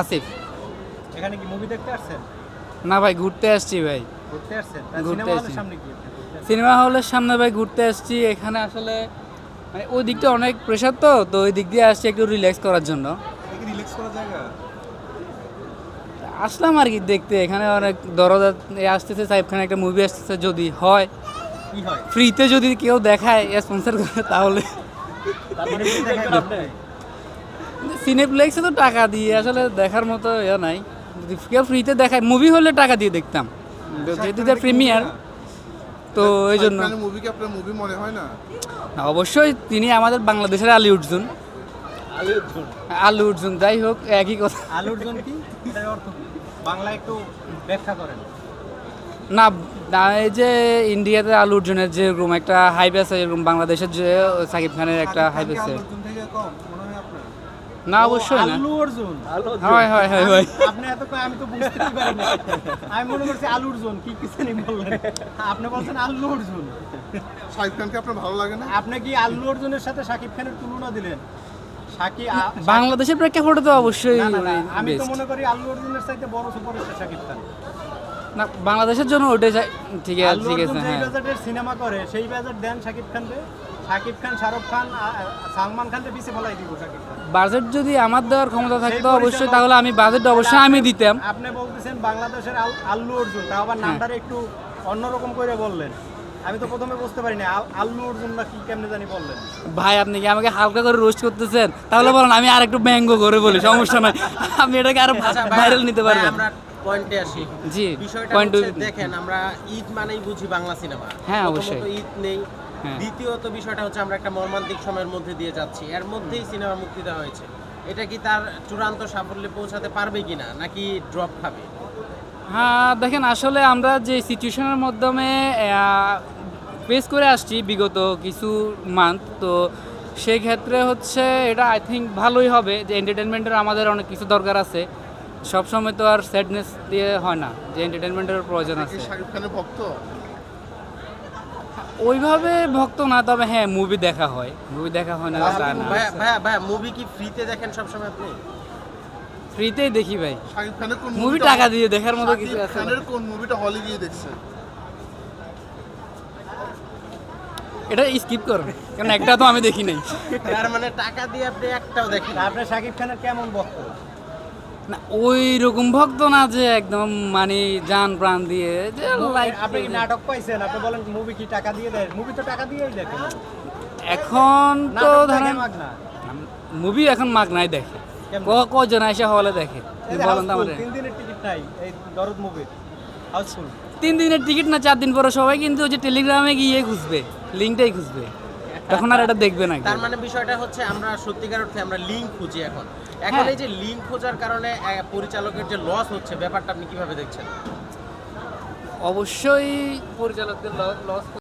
আসিফ। এখানে কি মুভি দেখতে আসছেন? না ভাই ঘুরতে আসছি ভাই। ঘুরতে আসছেন? ঘুরতে সিনেমা হলের আসছি। সিনেমা হলের সামনে ভাই ঘুরতে আসছি। এখানে আসলে মানে ওই দিকটা অনেক প্রেশার তো তো ওই দিক দিয়ে আসছি একটু রিল্যাক্স করার জন্য। রিল্যাক্স করার জায়গা? আসলাম আর কি দেখতে। এখানে অনেক দরজা এ আসতেছে সাহেব খান একটা মুভি আসতেছে যদি হয়। কি হয়? ফ্রিতে যদি কেউ দেখায় স্পন্সর করে তাহলে তারপরে কি দেখাবেন আপনি সিনেপ্লেক্সে তো টাকা দিয়ে আসলে দেখার মতো ইয়ে নাই। যদি কেউ ফ্রিতে দেখায় মুভি হলে টাকা দিয়ে দেখতাম। যেহেতু প্রিমিয়ার তো এই জন্য। মুভি আপনার মুভি মনে হয় না? না, অবশ্যই তিনি আমাদের বাংলাদেশের আলী অর্জুন। আলু অর্জুন? যাই হোক একই কথা। আলু অর্জুন কি? বাংলা একটু ব্যাখ্যা করেন। না এই যে ইন্ডিয়াতে আলু অর্জুনের যে এরকম একটা হাইপ আছে এরকম বাংলাদেশের যে সাকিব খানের একটা হাইপ আছে। না অবশ্যই না। আলু অর্জুন। হয় হয় হয় হয়। আপনি এত কয় আমি তো বুঝতেই পারি না আমি মনে করছি আলু অর্জুন কি কিছু নেই বললেন। আপনি বলছেন আলু অর্জুন। শাহিদ খানকে আপনার ভালো লাগে না? আপনি কি আল্লু অর্জুনের সাথে শাকিব খানের তুলনা দিলেন? শাকিব বাংলাদেশের প্রেক্ষাপটে তো অবশ্যই আমি তো মনে করি আল্লু অর্জুনের চাইতে বড় সুপারস্টার শাকিব খান। না বাংলাদেশের জন্য ওটাই ঠিক আছে ঠিক আছে হ্যাঁ। সিনেমা করে সেই বাজেট দেন শাকিব খানকে। শাকিব খান শাহরুখ খান সালমান খানকে পিছিয়ে ফেলাই দিব শাকিব খান। বাজেট যদি আমার দেওয়ার ক্ষমতা থাকতো অবশ্যই তাহলে আমি বাজেট অবশ্যই আমি দিতাম। আপনি বলতেছেন বাংলাদেশের আল্লু অর্জুন তাও আবার হ্যাঁ। নামটা একটু অন্যরকম করে বললেন। আমি তো প্রথমে বুঝতে পারি না আল্লু অর্জুন না কি কেমনে জানি বললেন। ভাই আপনি কি আমাকে হালকা করে রোস্ট করতেছেন? তাহলে বলেন আমি আর একটু ব্যঙ্গ করে বলি সমস্যা নাই। আমি এটাকে আরও আচ্ছা, ভাইরাল নিতে ভাই, পারবেন। আমরা পয়েন্টে আসি। জি বিষয়টা দেখেন আমরা ঈদ মানেই বুঝি বাংলা সিনেমা। হ্যাঁ, অবশ্যই। ঈদ নেই। হ্যাঁ। দ্বিতীয়ত বিষয়টা হচ্ছে আমরা একটা মর্মান্তিক সময়ের মধ্যে দিয়ে যাচ্ছি। এর মধ্যেই সিনেমা মুক্তি দেওয়া হয়েছে। এটা কি তার চূড়ান্ত সাফল্যে পৌঁছাতে পারবে কিনা নাকি ড্রপ খাবে? হ্যাঁ দেখেন আসলে আমরা যে সিচুয়েশনের মাধ্যমে ফেস করে আসছি বিগত কিছু মান্থ তো সেই ক্ষেত্রে হচ্ছে এটা আই থিঙ্ক ভালোই হবে। যে এন্টারটেনমেন্টের আমাদের অনেক কিছু দরকার আছে। সবসময় তো আর স্যাডনেস দিয়ে হয় না যে এন্টারটেনমেন্টের প্রয়োজন আছে। শাহিদ খানের ভক্ত? ওইভাবে ভক্ত না তবে হ্যাঁ মুভি দেখা হয়। মুভি দেখা হয় না তা না। ভাইয়া ভাইয়া ভাইয়া মুভি কি ফ্রিতে দেখেন সবসময় আপনি? ফ্রিতেই দেখি ভাই। শাহিদ খানের কোন মুভি টাকা দিয়ে দেখার মতো কিছু আছে খানের কোন মুভিটা হলে গিয়ে দেখছেন? এটা স্কিপ করুন কারণ একটা তো আমি দেখি নাই। তার মানে টাকা দিয়ে আপনি একটাও দেখেন। আপনি শাকিব খানের কেমন ভক্ত? না ওই রকম ভক্ত না যে একদম মানে জান প্রাণ দিয়ে যে like আপনি কি নাটক পাইছেন? আপনি বলেন মুভি কি টাকা দিয়ে দেয়? মুভি তো টাকা দিয়েই দেখেন এখন তো ধরেন দেখে মুভি এখন মাগ নাই দেখে কজন এসে হলে দেখে? বলেন তো আমাদের। তিন দিনের টিকিট নাই এই দরদ মুভির হাউসফুল। তিন দিনের টিকিট না চার দিন পরে সবাই কিন্তু ওই যে টেলিগ্রামে গিয়ে খুঁজবে লিঙ্কটাই খুঁজবে। তখন আর এটা দেখবে না তার মানে বিষয়টা হচ্ছে আমরা সত্যিকার অর্থে আমরা লিঙ্ক খুঁজি এখন। এখন হ্যাঁ। এই যে লিঙ্ক খোঁজার কারণে পরিচালকের যে লস হচ্ছে ব্যাপারটা আপনি কীভাবে দেখছেন? অবশ্যই পরিচালকদের লস